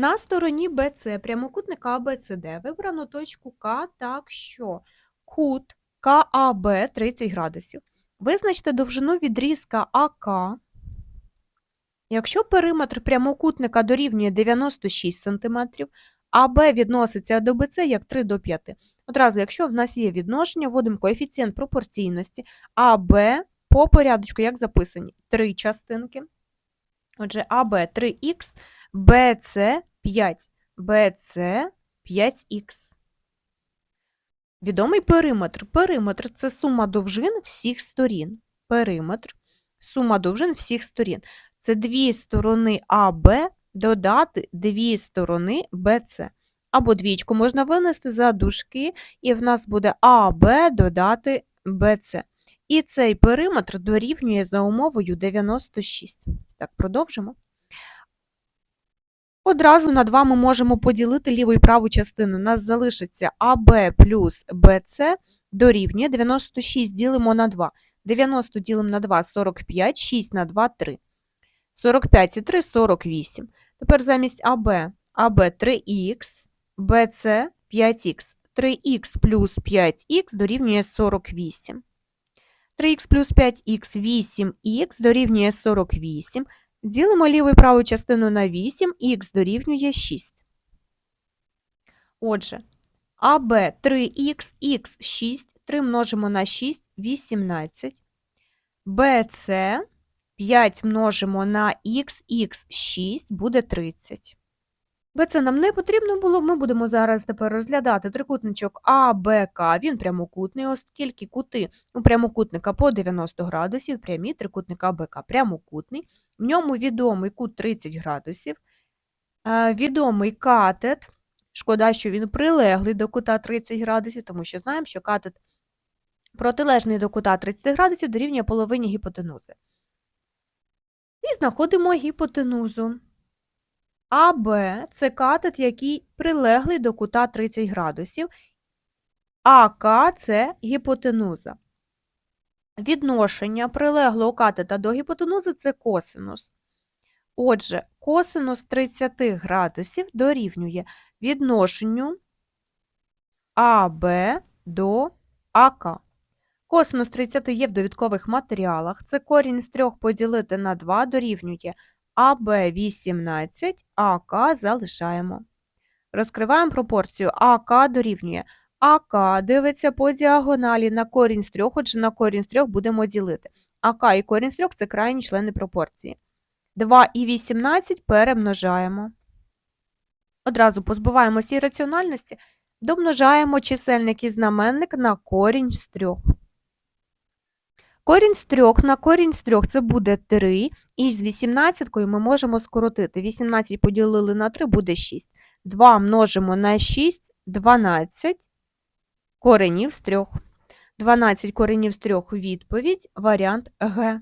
На стороні BC прямокутника ABCD вибрано точку К так, що кут КАБ 30 градусів. Визначте довжину відрізка АК. Якщо периметр прямокутника дорівнює 96 см, АБ відноситься до БЦ як 3 до 5. Одразу, якщо в нас є відношення, вводимо коефіцієнт пропорційності, АБ по порядочку, як записані, три частинки. Отже, АБ 3х, БЦ 5, БЦ 5х. Відомий периметр. Периметр це сума довжин всіх сторін. Периметр сума довжин всіх сторін. Це дві сторони АБ додати дві сторони БЦ. Або двічку можна винести за дужки, і в нас буде АБ додати БЦ. І цей периметр дорівнює за умовою 96. Так, продовжимо. Одразу на 2 ми можемо поділити ліву і праву частину. У нас залишиться АБ плюс БЦ дорівнює 96 ділимо на 2. 90 ділимо на 2 – 45, 6 на 2 – 3. 45 і 3 – 48. Тепер замість АБ АБ 3х, БЦ 5х. 3х плюс 5х дорівнює 48. 3х плюс 5х 8х дорівнює 48. Ділимо ліву і праву частину на 8, х дорівнює 6. Отже, АБ 3х, х 6, 3 множимо на 6 – 18. БЦ 5 множимо на х, х 6 буде 30. БЦ нам не потрібно було, ми будемо зараз тепер розглядати трикутничок АБК, він прямокутний, оскільки кути у прямокутника по 90 градусів, прямі трикутника АБК прямокутний, в ньому відомий кут 30 градусів, відомий катет, шкода, що він прилеглий до кута 30 градусів, тому що знаємо, що катет протилежний до кута 30 градусів дорівнює половині гіпотенузи. І знаходимо гіпотенузу. АБ це катет, який прилеглий до кута 30 градусів, АК це гіпотенуза. Відношення прилеглого катета до гіпотенузи це косинус. Отже, косинус 30 градусів дорівнює відношенню АБ до АК. Косинус 30 є в довідкових матеріалах. Це корінь з 3 поділити на 2 дорівнює АБ 18, АК залишаємо. Розкриваємо пропорцію АК дорівнює. АК дивиться по діагоналі на корінь з 3, отже на корінь з 3 будемо ділити. АК і корінь з 3 – це крайні члени пропорції. 2 і 18 перемножаємо. Одразу позбуваємося ірраціональності, домножаємо чисельник і знаменник на корінь з 3. Корінь з 3 на корінь з 3 – це буде 3, і з 18 ми можемо скоротити. 18 поділили на 3 буде 6. 2 множимо на 6 – 12 коренів з трьох. 12 коренів з трьох – відповідь, варіант Г.